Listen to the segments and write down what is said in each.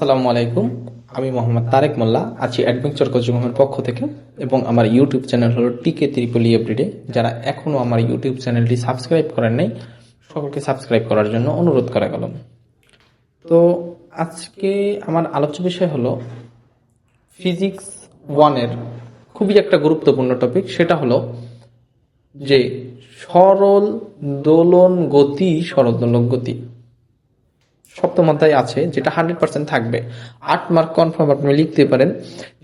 আসসালামু আলাইকুম। আমি মোহাম্মদ তারেক মোল্লা, আছি অ্যাডভেঞ্চার কোচিংয়ের পক্ষ থেকে এবং আমার ইউটিউব চ্যানেল হলো টিকে ত্রিপলি এভরিডে। যারা এখনও আমার ইউটিউব চ্যানেলটি সাবস্ক্রাইব করেন নাই, সকলকে সাবস্ক্রাইব করার জন্য অনুরোধ করা গেল। তো আজকে আমার আলোচ্য বিষয় হলো ফিজিক্স ওয়ানের খুবই একটা গুরুত্বপূর্ণ টপিক। সেটা হলো যে সরল দোলন গতি, সরল দোলন গতি। সপ্তম অধ্যায় আছে, যেটা হান্ড্রেড পার্সেন্ট থাকবে। আট মার্ক কনফার্ম আপনি লিখতে পারেন,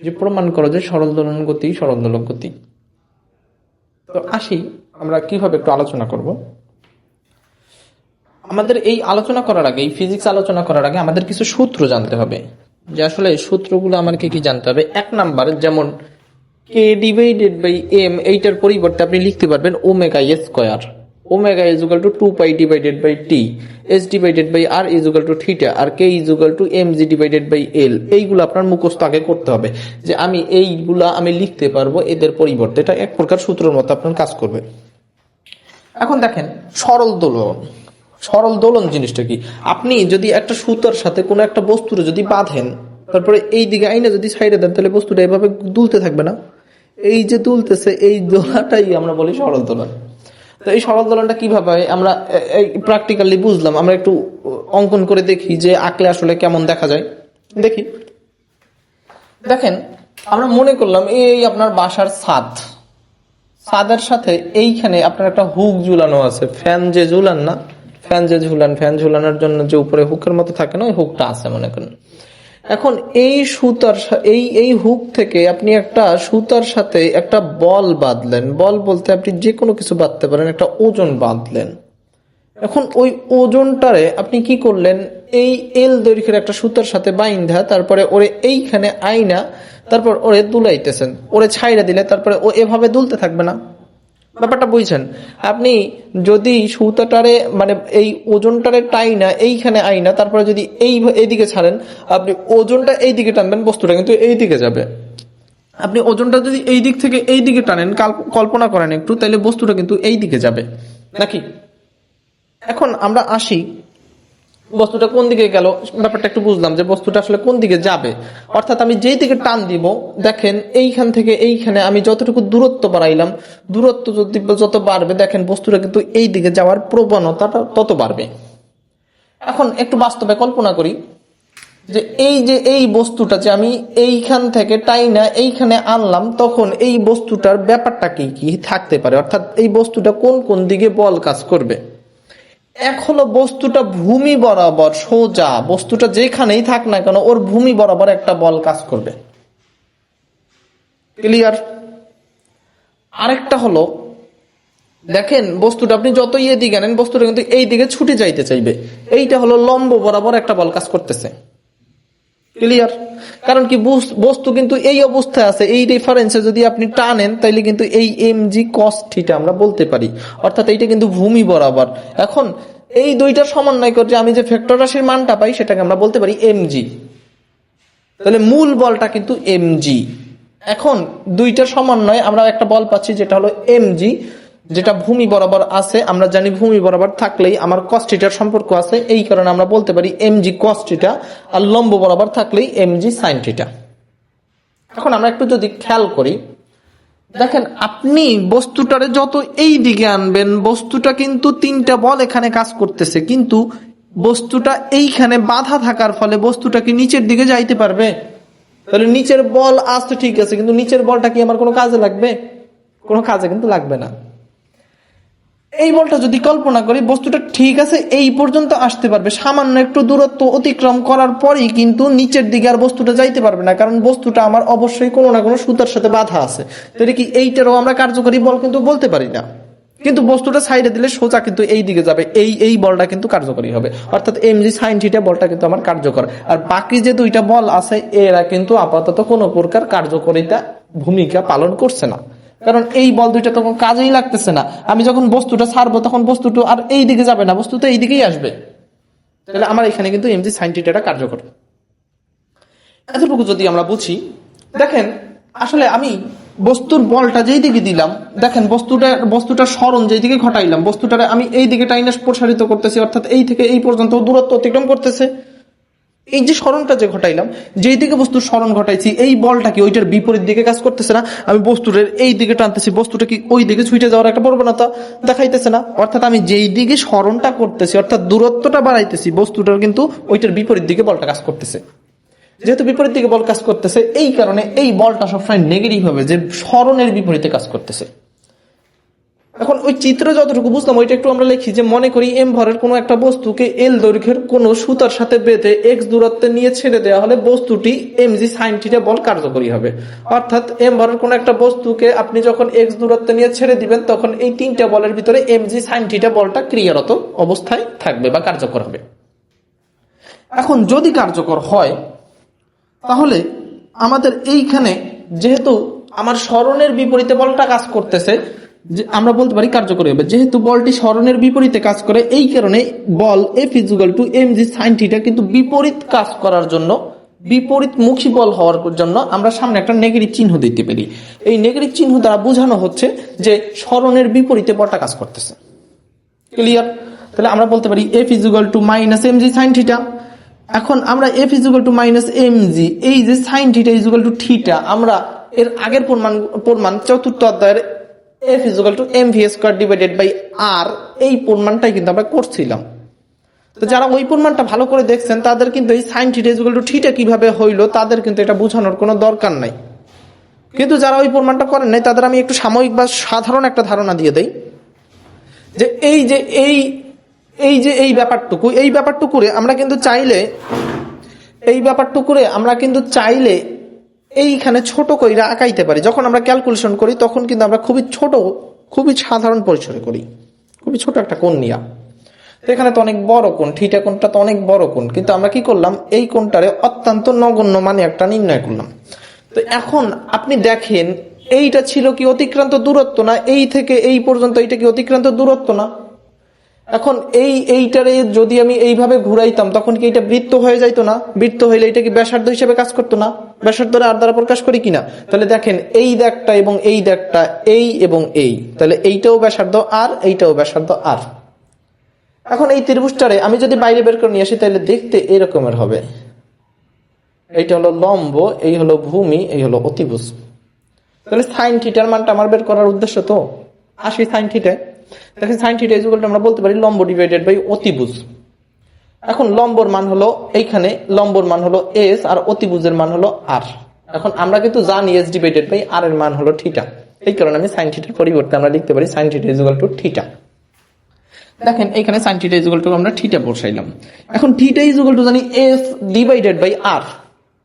যে প্রমাণ করো যে সরল দোলন গতি, সরল দোলক গতি। তো আসি, আমরা কীভাবে একটু আলোচনা করব? আমাদের এই আলোচনা করার আগে, এই ফিজিক্স আলোচনা করার আগে আমাদের কিছু সূত্র জানতে হবে। যে আসলে সূত্রগুলো আমাকে কি জানতে হবে? এক নাম্বার, যেমন কে ডিভাইডেড বাই এম এইটার পরিবর্তে আপনি লিখতে পারবেন omega square omega is equal to two pi divided by T S divided by R is equal to theta R K is equal to M G divided by L এইগুলো আপনার মুখস্থ আগে করতে হবে যে আমি এইগুলা আমি লিখতে পারব, এদের পরিবর্তে এটা এক প্রকার সূত্রের মতো আপনার কাজ করবে। এখন দেখেন, সরল দোলন। সরল দোলন জিনিসটা কি? আপনি যদি একটা সুতার সাথে কোনো একটা বস্তুর যদি বাঁধেন, তারপরে এই দিকে আইনে যদি সাইডে দেন, তাহলে বস্তুটা এভাবে দুলতে থাকবে না। এই যে দুলতেছে, এই দোলাটাই আমরা বলি সরল দোলন। তো এই সরল দোলনটা কীভাবে হয়? আমরা প্র্যাকটিক্যালি বুঝলাম। আমরা একটু অঙ্কন করে দেখি যে আঁকলে আসলে কেমন দেখা যায়। দেখি। দেখেন, আমরা মনে করলাম এই আপনার বাসার ছাদ। ছাদের সাথে এইখানে আপনার একটা হুক ঝুলানো আছে। ফ্যান যে ঝুলান না, ফ্যান যে ঝুলান, ফ্যান ঝুলানোর জন্য যে উপরে হুকের মতো থাকে না, ওই হুকটা আছে মনে করেন। এখন এই সুতার এই এই হুক থেকে আপনি একটা সুতার সাথে একটা বল বাঁধলেন। বল বলতে আপনি যে কোনো কিছু বাঁধতে পারেন, একটা ওজন বাঁধলেন। এখন ওই ওজনটারে আপনি কি করলেন? এই এল দৈর্ঘ্যের একটা সুতার সাথে বাইন্ধা, তারপরে ওরে এইখানে আইনা, তারপর ওরে দুলাইতেছেন। ওরে ছাইড়া দিলে, তারপরে ও এভাবে দুলতে থাকবে না। ব্যাপারটা বুঝছেন? আপনি যদি সুতাটারে মানে এই ওজনটারে টাইনা এইখানে আইনা তারপরে যদি এই, এইদিকে ছাড়েন, আপনি ওজনটা এই দিকে টানবেন, বস্তুটা কিন্তু এই দিকে যাবে। আপনি ওজনটা যদি এই দিক থেকে এই দিকে টানেন, কাল- কল্পনা করেন একটু তাহলে বস্তুটা কিন্তু এই দিকে যাবে। নাকি? এখন আমরা আসি বস্তুটা কোন দিকে গেল, ব্যাপারটা একটু বুঝলাম যে বস্তুটা আসলে কোন দিকে যাবে। অর্থাৎ আমি যেই দিকে টান দিব, দেখেন এইখান থেকে এইখানে আমি যতটুকু দূরত্ব বাড়াইলাম, দূরত্ব যদি যত বাড়বে, দেখেন বস্তুটা কিন্তু এই দিকে যাওয়ার প্রবণতাটা তত বাড়বে। এখন একটু বাস্তবে কল্পনা করি যে এই যে এই বস্তুটা যে আমি এইখান থেকে টাইনা এইখানে আনলাম, তখন এই বস্তুটার ব্যাপারটা কি কি থাকতে পারে? অর্থাৎ এই বস্তুটা কোন কোন দিকে বল কাজ করবে? এক হলো বস্তুটা ভূমি বরাবর সোজা, বস্তুটা যেখানেই থাক না কেন ওর ভূমি বরাবর একটা বল কাজ করবে। ক্লিয়ার আরেকটা হলো, দেখেন বস্তুটা আপনি যত ইয়ে দিকে আনেন বস্তুটা কিন্তু এই দিকে ছুটে যাইতে চাইবে। এইটা হলো লম্ব বরাবর একটা বল কাজ করতেছে। ক্লিয়ার কারণ কি বস্তু কিন্তু এই অবস্থায় আছে, এই রেফারেন্সে যদি আপনি টানেন, তাইলে কিন্তু এই এম জি কস্টিটা আমরা বলতে পারি। অর্থাৎ এইটা কিন্তু ভূমি বরাবর। এখন, এই দুইটার সমন্বয় করছে আমি যে ভেক্টর রাশির মানটা পাই, সেটাকে আমরা বলতে পারি এম জি তাহলে মূল বলটা কিন্তু এম জি এখন দুইটার সমন্বয়ে আমরা একটা বল পাচ্ছি, যেটা হলো এম জি যেটা ভূমি বরাবর আছে, আমরা জানি ভূমি বরাবর থাকলেই আমার কস্টিটার সম্পর্ক আছে, এই কারণে আমরা বলতে পারি এম জি কস্টিটা আর লম্ব বরাবর থাকলেই এম জি সাইনটিটা এখন আমরা একটু যদি খেয়াল করি, দেখেন আপনি বস্তুটারে যত এই দিকে আনবেন, বস্তুটা কিন্তু তিনটা বল এখানে কাজ করতেছে, কিন্তু বস্তুটা এইখানে বাধা থাকার ফলে বস্তুটা কি নিচের দিকে যাইতে পারবে? তাহলে নিচের বল আসতে ঠিক আছে, কিন্তু নিচের বলটা কি আমার কোনো কাজে লাগবে? কোনো কাজে কিন্তু লাগবে না। এই বলটা যদি কল্পনা করি, বস্তুটা ঠিক আছে, এই পর্যন্ত আসতে পারবে। সামান্য একটু দূরত্ব অতিক্রম করার পরেই কিন্তু নিচের দিকে আর বস্তুটা যাইতে পারবে না, কারণ বস্তুটা আমার অবশ্যই কোনো না কোনো সুতার সাথে বাধা আছে। তাহলে কি এইটারও আমরা কার্যকরী বল কিন্তু বলতে পারি না। কিন্তু বস্তুটা সাইডে দিলে সোজা কিন্তু এই দিকে যাবে, এই এই বলটা কিন্তু কার্যকরী হবে। অর্থাৎ এম জি সাইন থিটা বলটা কিন্তু আমার কার্যকর। আর বাকি যে দুইটা বল আছে, এরা কিন্তু আপাতত কোনো প্রকার কার্যকরিতা ভূমিকা পালন করছে না। কারণ এই বল দুইটা তখন কাজেই লাগতেছে না। আমি যখন বস্তুটা ছাড়বো, তখন বস্তুটা আর এই দিকে যাবে না, বস্তু তো এই দিকেই আসবে। তাহলে আমার এখানে কিন্তু এমজি সাইন থিটাটা কার্যকর। এতটুকু যদি আমরা বুঝি, দেখেন, আসলে আমি বস্তুর বলটা যেই দিকে দিলাম, দেখেন, বস্তুটা, বস্তুটার স্মরণ যেই দিকে ঘটাইলাম, বস্তুটারে আমি এই দিকে টাইনাস প্রসারিত করতেছি, অর্থাৎ এই থেকে এই পর্যন্ত দূরত্ব অতিক্রম করতেছে। এই যে স্মরণটা যে ঘটাইলাম, যেই দিকে বস্তুর স্মরণ ঘটাইছি, এই বলটা কি ওইটার বিপরীত দিকে কাজ করতেছে না? আমি বস্তুর এই দিকে টানতেছি, বস্তুটা কি ওই দিকে ছুটে যাওয়ার একটা প্রবণতা দেখাইতেছে না? অর্থাৎ আমি যেই দিকে স্মরণটা করতেছি, অর্থাৎ দূরত্বটা বাড়াইতেছি, বস্তুটার কিন্তু ওইটার বিপরীত দিকে বলটা কাজ করতেছে। যেহেতু বিপরীত দিকে বল কাজ করতেছে, এই কারণে এই বলটা সবসময় নেগেটিভ হবে, যে স্মরণের বিপরীতে কাজ করতেছে। এখন ওই চিত্র যতটুকু বুঝলাম, ওইটা একটু আমরা লিখি যে মনে করি এম ভরের কোনো একটা বস্তুকে এল দৈর্ঘ্যের কোনো সুতার সাথে বেঁধে এক্স দূরত্বে নিয়ে ছেড়ে দেওয়া হলে বস্তুটি এম জি সাইন থিটা বল কার্যকরী হবে। অর্থাৎ এম ভরের কোনো একটা বস্তুকে আপনি যখন এক্স দূরত্বে নিয়ে ছেড়ে দিবেন, তখন এই তিনটা বলের ভিতরে এম জি সাইন থিটা বলটা ক্রিয়ারত অবস্থায় থাকবে বা কার্যকর হবে। এখন যদি কার্যকর হয়, তাহলে আমাদের এইখানে যেহেতু আমার স্মরণের বিপরীতে বলটা কাজ করতেছে আমরা বলতে পারি কার্যকরী হবে। যেহেতু বলটি স্মরণের বিপরীতে কাজ করে, এই কারণে বল F is equal to M G sine theta কিন্তু বিপরীত কাজ করার জন্য, বিপরীত মুখী বল হওয়ার জন্য আমরা সামনে একটা নেগেটিভ চিহ্ন দিতে পারি। এই নেগেটিভ চিহ্ন দ্বারা বোঝানো হচ্ছে যে স্মরণের বিপরীতে বলটা কাজ করতেছে। ক্লিয়ার তাহলে আমরা বলতে পারি F is equal to minus M G sine theta এখন আমরা F is equal to minus M G এই যে sine theta is equal to theta আমরা এর আগের প্রমাণ প্রমাণ চতুর্থ অধ্যায়ের F is equal to M V square divided by R এই প্রমাণটাই কিন্তু আমরা করছিলাম। তো যারা ওই প্রমাণটা ভালো করে দেখছেন, তাদের কিন্তু এই sine theta is equal to theta কীভাবে হইল, তাদের কিন্তু এটা বোঝানোর কোনো দরকার নাই। কিন্তু যারা ওই প্রমাণটা করেন নাই, তাদের আমি একটু সাময়িক বা সাধারণ একটা ধারণা দিয়ে দেই। যে এই যে এই এই যে এই ব্যাপারটুকু, এই ব্যাপারটুকুরে আমরা কিন্তু চাইলে, এই ব্যাপারটুকুরে আমরা কিন্তু চাইলে এইখানে ছোট কইরা আঁকাইতে পারি। যখন আমরা ক্যালকুলেশন করি, তখন কিন্তু আমরা খুবই ছোট, খুবই সাধারণ পরিসরে করি। খুবই ছোট একটা কোণ নিয়া। তো এখানে তো অনেক বড় কোণ, থিটা কোণটা তো অনেক বড় কোণ। কিন্তু আমরা কি করলাম? এই কোণটারে অত্যন্ত নগণ্য মানে একটা নির্ণয় করলাম। তো এখন আপনি দেখেন, এইটা ছিল কি অতিক্রান্ত দূরত্ব না? এই থেকে এই পর্যন্ত এইটা কি অতিক্রান্ত দূরত্ব না? এখন এই এইটারে যদি আমি এইভাবে ঘুরাইতাম, তখন কি এটা বৃত্ত হয়ে যাইতো না? বৃত্ত হইলে এটা কি ব্যাসার্ধ হিসেবে কাজ করতো না? ব্যাসার্ধরে আর দ্বারা প্রকাশ করি কিনা? তাহলে দেখেন, এই দেখটা এবং এই দেখটা, এই এবং এই। তাহলে এইটাও ব্যাসার্ধ আর, এইটাও ব্যাসার্ধ আর। এখন এই ত্রিভুজটারে আমি যদি বাইরে বের করে নিয়ে আসি, তাহলে দেখতে এরকমের হবে। এইটা হলো লম্ব, এই হলো ভূমি, এই হলো অতিভুজ। তাহলে সাইন থিটার মানটা আমার বের করার উদ্দেশ্য তো? আসি সাইন থিটায় দেখেন সাইন থিটা আমরা বলতে পারি লম্ব ডিভাইডেড বাই অতিভুজ। এখন লম্বর মান হলো এইখানে, লম্বর মান হলো এস আর অতিভুজের মান হলো আর এখন আমরা কিন্তু জানি এস ডিভাইডেড বাই আর এর মান হলো থিটা এই কারণে আমি সাইন থিটার পরিবর্তে আমরা লিখতে পারি sine theta is equal to theta দেখেন এখানে sine theta is equal to আমরা থিটা বসাইলাম। এখন থিটা ইজুকাল টু জানি S divided by R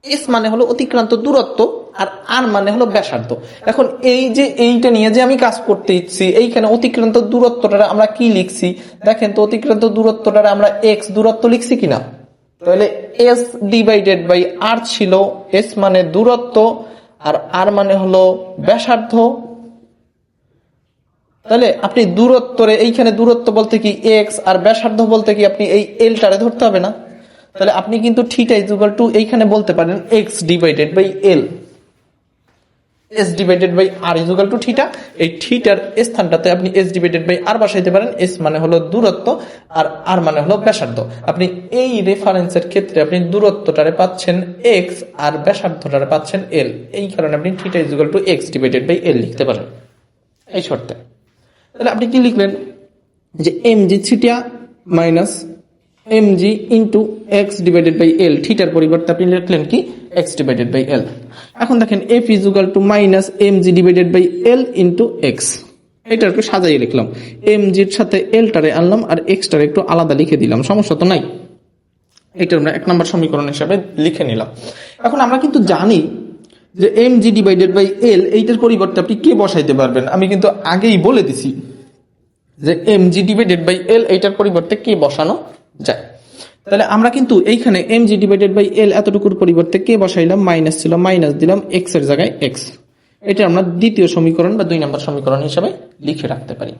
S মানে হলো অতিক্রান্ত দূরত্ব। আর আর মানে হলো ব্যাসার্ধ। এখন এই যে এইটা নিয়ে যে আমি কাজ করতে ইচ্ছি এইখানে অতিক্রান্ত দূরত্বটা আমরা কি লিখছি? দেখেন তো অতিক্রান্ত দূরত্বটা আমরা এক্স দূরত্ব লিখছি কিনা? তাহলে এস ডিভাইডেড বাই আর ছিল এস মানে দূরত্ব, আর আর মানে হলো ব্যাসার্ধ। তাহলে আপনি দূরত্বরে এইখানে দূরত্ব বলতে কি এক্স আর ব্যাসার্ধ বলতে কি আপনি এই এলটারে ধরতে হবে না? তাহলে আপনি কিন্তু থিটা ইজুগাল টু এইখানে বলতে পারেন X divided by L S divided by R is equal to theta এই থিটার স্থানটাতে আপনি এস ডিভাইডেড বাই আর বসাইতে পারেন। এস মানে হলো দূরত্ব আর আর মানে হলো ব্যাসার্ধ। আপনি এই রেফারেন্সের ক্ষেত্রে আপনি দূরত্বটারে পাচ্ছেন এক্স আর ব্যাসার্ধটারে পাচ্ছেন এল এই কারণে আপনি theta is equal to X divided by L লিখতে পারেন। এই শর্তে। তাহলে আপনি কি লিখলেন? যে M G theta minus M G into X divided by L থিটার পরিবর্তে আপনি লিখলেন কি? এক্স ডিভাইডেড বাই এল এখন দেখেন F to minus M G divided by L into X এটা লিখলাম। এম জির সাথে এলটারে আনলাম আর এক্সটারে একটু আলাদা লিখে দিলাম, সমস্যা তো নাই। এটা আমরা এক নম্বর সমীকরণ হিসাবে লিখে নিলাম। এখন আমরা কিন্তু জানি যে M G divided by L এইটার পরিবর্তে আপনি কে বসাইতে পারবেন? আমি কিন্তু আগেই বলে দিছি যে M G divided by L এইটার পরিবর্তে কে বসানো যায়। তাহলে আমরা কিন্তু এইখানে M G divided by L এতটুকুর পরিবর্তে কে বসাইলাম মাইনাস ছিল মাইনাস দিলাম এক্সের জায়গায় এক্স এটা আমরা দ্বিতীয় সমীকরণ বা দুই নম্বর সমীকরণ হিসাবে লিখে রাখতে পারি।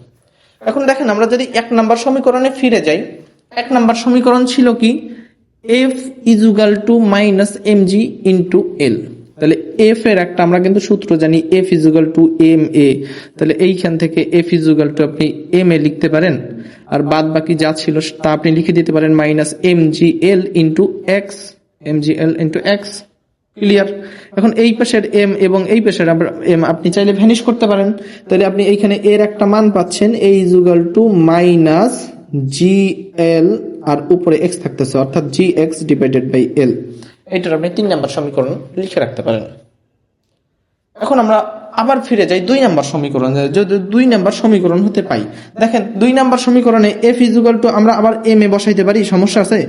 এখন দেখেন আমরা যদি এক নম্বর সমীকরণে ফিরে যাই, এক নম্বর সমীকরণ ছিল কি? F is equal to minus M G into L F এর একটা, আমরা কিন্তু সূত্র জানি F is equal to M A তাহলে এইখান থেকে এফ ইজুগাল টু আপনি এম এ লিখতে পারেন। আর বাদ বাকি যা ছিল তা আপনি লিখে দিতে পারেন minus M G L into X M G L into X clear এখন এই পাশের এম এবং এই পাশের এম আপনি চাইলে ভ্যানিশ করতে পারেন। তাহলে আপনি এইখানে এর একটা মান পাচ্ছেন এই ইজুগাল টু মাইনাস জি এল আর উপরে এক্স থাকতেছে, অর্থাৎ G X divided by L এটার আপনি তিন নাম্বার সমীকরণ লিখে রাখতে পারেন। এখন আমরা আবার ফিরে যাই দুই নাম্বার সমীকরণ, যদি দুই নাম্বার সমীকরণ হতে পাই। দেখেন, দুই নাম্বার সমীকরণে এফ ইজুগাল টু আমরা আবার এম এ বসাইতে পারি, সমস্যা আছে?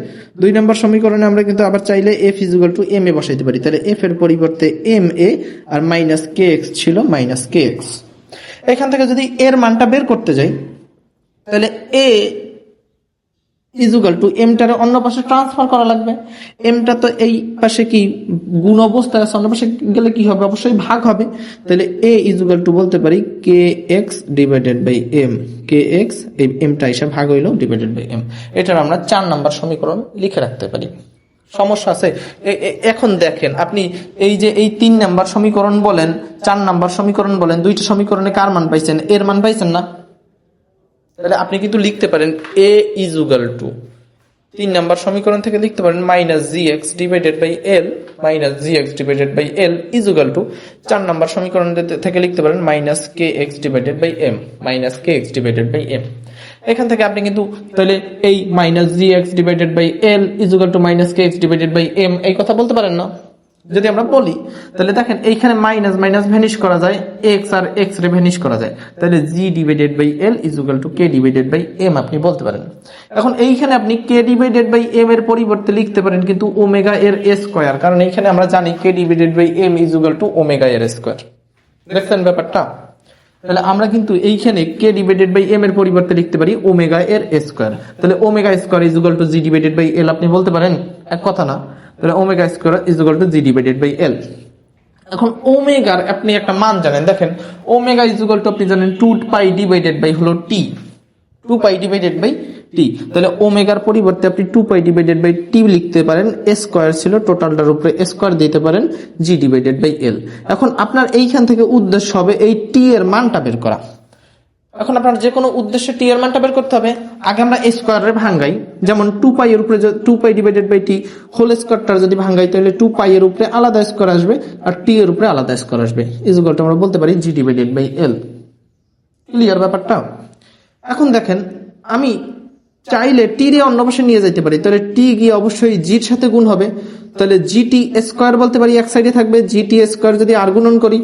দুই নাম্বার সমীকরণে আমরা কিন্তু আবার চাইলে F is equal to M A বসাইতে পারি। তাহলে এফ এর পরিবর্তে এম এ আর মাইনাস কে এক্স ছিল মাইনাস কে এক্স এখান থেকে যদি এর মানটা বের করতে যাই, তাহলে এ ইজুগাল টু এমটারে অন্য পাশে ট্রান্সফার করা লাগবে। এমটা তো এই পাশে কি গুণ অবস্থায় আছে, অন্য পাশে গেলে কি হবে? অবশ্যই ভাগ হবে। তাহলে এ ইজুগাল টু বলতে পারি K X divided by M K X এই এমটা এসে ভাগ হইল ডিভাইডেড বাই এম এটার আমরা চার নাম্বার সমীকরণ লিখে রাখতে পারি। সমস্যা আছে। এখন দেখেন, আপনি এই যে এই তিন নাম্বার সমীকরণ বলেন, চার নাম্বার সমীকরণ বলেন, দুইটা সমীকরণে কার মান পাইছেন? এর মান পাইছেন না? তাহলে আপনি কিন্তু লিখতে পারেন এ ইজুগাল টু তিন নাম্বার সমীকরণ থেকে লিখতে পারেন minus G X divided by L minus G X divided by L equal to চার নাম্বার সমীকরণ থেকে লিখতে পারেন minus K X divided by M minus K X divided by M এখান থেকে আপনি কিন্তু তাহলে এই minus G X divided by L equal to minus K X divided by M এই কথা বলতে পারেন না। যদি আমরা বলি, তাহলে দেখেন এইখানে মাইনাস মাইনাস ভ্যানিশ করা যায় এক্স আর এক্স রে ভ্যানিশ করা যায়। তাহলে G divided by L equal to K divided by M আপনি বলতে পারেন। এখন এইখানে আপনি কে ডিভাইডেড বাই এম এর পরিবর্তে লিখতে পারেন কিন্তু ওমেগা এর এ স্কোয়ার কারণ এইখানে আমরা জানি K divided by M equal to omega এর স্কোয়ার দেখছেন ব্যাপারটা? তাহলে আমরা কিন্তু এইখানে কে ডিভাইডেড বাই এম এর পরিবর্তে লিখতে পারি ওমেগা এর স্কোয়ার তাহলে omega square equal to G divided by L আপনি বলতে পারেন? এক কথা না। তাহলে omega square equal to G divided by L এখন ওমেগার আপনি একটা মান জানেন, দেখেন ওমেগা ইজুগাল টু আপনি জানেন টু পাই ডিভাইডেড বাই হলো T two pi divided by T তাহলে ওমেগার পরিবর্তে আপনি two pi divided by T লিখতে পারেন এ স্কোয়ার ছিল টোটালটার উপরে স্কোয়ার দিতে পারেন জি ডিভাইডেড বাই এল এখন আপনার এইখান থেকে উদ্দেশ্য হবে এই টি এর মানটা বের করা। এখন আপনার যে কোনো উদ্দেশ্যে টি এর মানটা বের করতে হবে। আগে আমরা স্কোয়ারে ভাঙ্গাই। যেমন টু পাই এর উপরে two pi divided by T whole স্কোয়ারটা যদি ভাঙ্গাই, তাহলে টু পাই এর উপরে আলাদা স্কোয়ার আসবে আর টি এর উপরে আলাদা স্কোয়ার আসবে। ইজুগালটা আমরা বলতে পারি G divided by L clear ব্যাপারটা? এখন দেখেন, আমি চাইলে টি রে অন্য পাশে নিয়ে যেতে পারি। তাহলে টি গিয়ে অবশ্যই জির সাথে গুণ হবে। তাহলে জিটি স্কোয়ার বলতে পারি এক সাইডে থাকবে। জিটি স্কোয়ার যদি আর গুণন করি,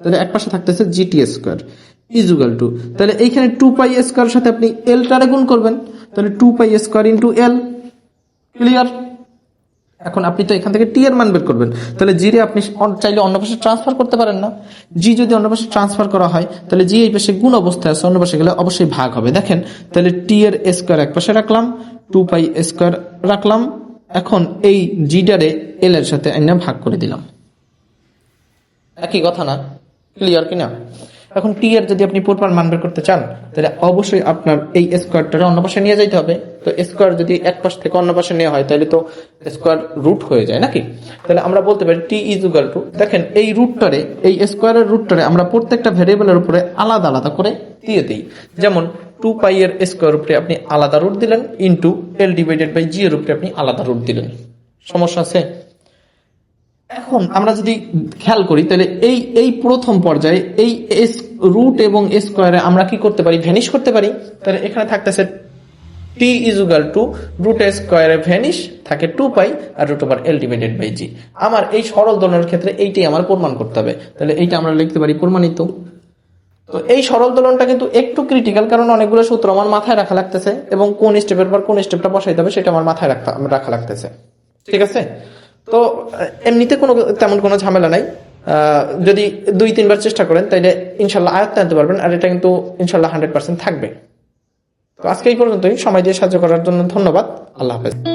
তাহলে এক পাশে থাকতেছে জিটি স্কোয়ার ইজুগাল টু তাহলে এইখানে টু পাই স্কোয়ার সাথে আপনি এল টারে গুণ করবেন, তাহলে two pi square into L clear এখন আপনি তো এখান থেকে টি এর মান বের করবেন, তাহলে জি রে আপনি চাইলে অন্য পাশে ট্রান্সফার করতে পারেন না। জি যদি অন্য পাশে ট্রান্সফার করা হয়, তাহলে জি এই পাশে গুণ অবস্থায় আছে, অন্য পাশে গেলে অবশ্যই ভাগ হবে। দেখেন, তাহলে টি এর স্কোয়ার এক পাশে রাখলাম টু পাই স্কোয়ার রাখলাম, এখন এই জিডারে এল এর সাথে আইনা ভাগ করে দিলাম। একই কথা না? ক্লিয়ার কিনা? এখন টি এর যদি আপনি পুরপার মান বের করতে চান, তাহলে অবশ্যই আপনার এই স্কোয়ারটা অন্য পাশে নিয়ে যাইতে হবে। তো স্কোয়ার যদি এক পাশ থেকে অন্য পাশে নেওয়া হয়, তাহলে তো স্কোয়ার রুট হয়ে যায় নাকি? তাহলে আমরা বলতে পারি টি ইজ ইকুয়াল টু দেখেন এই রুটটারে এই স্কোয়ারের রুটটারে আমরা প্রত্যেকটা ভেরিয়েবলের উপরে আলাদা আলাদা করে দিয়ে দিই। যেমন টু পাই এর স্কোয়ার উপরে আপনি আলাদা রুট দিলেন into L divided by G এর উপরে আপনি আলাদা রুট দিলেন। সমস্যা আছে? এখন আমরা যদি খেয়াল করি, তাহলে এই এই প্রথম পর্যায়ে এই এস রুট এবং স্কোয়ারে আমরা কি করতে পারি? ভ্যানিশ করতে পারি। তাহলে এখানে থাকতেছে টি ইজুগাল টু রুট স্কোয়ারে ভ্যানিশ থাকে two pi R root over L divided by G আমার এই সরল দোলনের ক্ষেত্রে এইটাই আমার প্রমাণ করতে হবে। তাহলে এইটা আমরা লিখতে পারি প্রমাণিত। তো এই সরল দোলনটা কিন্তু একটু ক্রিটিক্যাল কারণ অনেকগুলো সূত্র আমার মাথায় রাখা লাগতেছে এবং কোন স্টেপের পর কোন স্টেপটা বসাইতে হবে সেটা আমার মাথায় রাখতে রাখা লাগতেছে। ঠিক আছে? তো এমনিতে কোনো তেমন কোনো ঝামেলা নাই। যদি দুই, তিনবার চেষ্টা করেন তাহলে ইনশাল্লাহ আয়ত্ত আনতে পারবেন, আর এটা কিন্তু ইনশাল্লাহ হান্ড্রেড পার্সেন্ট থাকবে। তো আজকে এই পর্যন্তই। সময় দিয়ে সাহায্য করার জন্য ধন্যবাদ। আল্লাহ হাফেজ।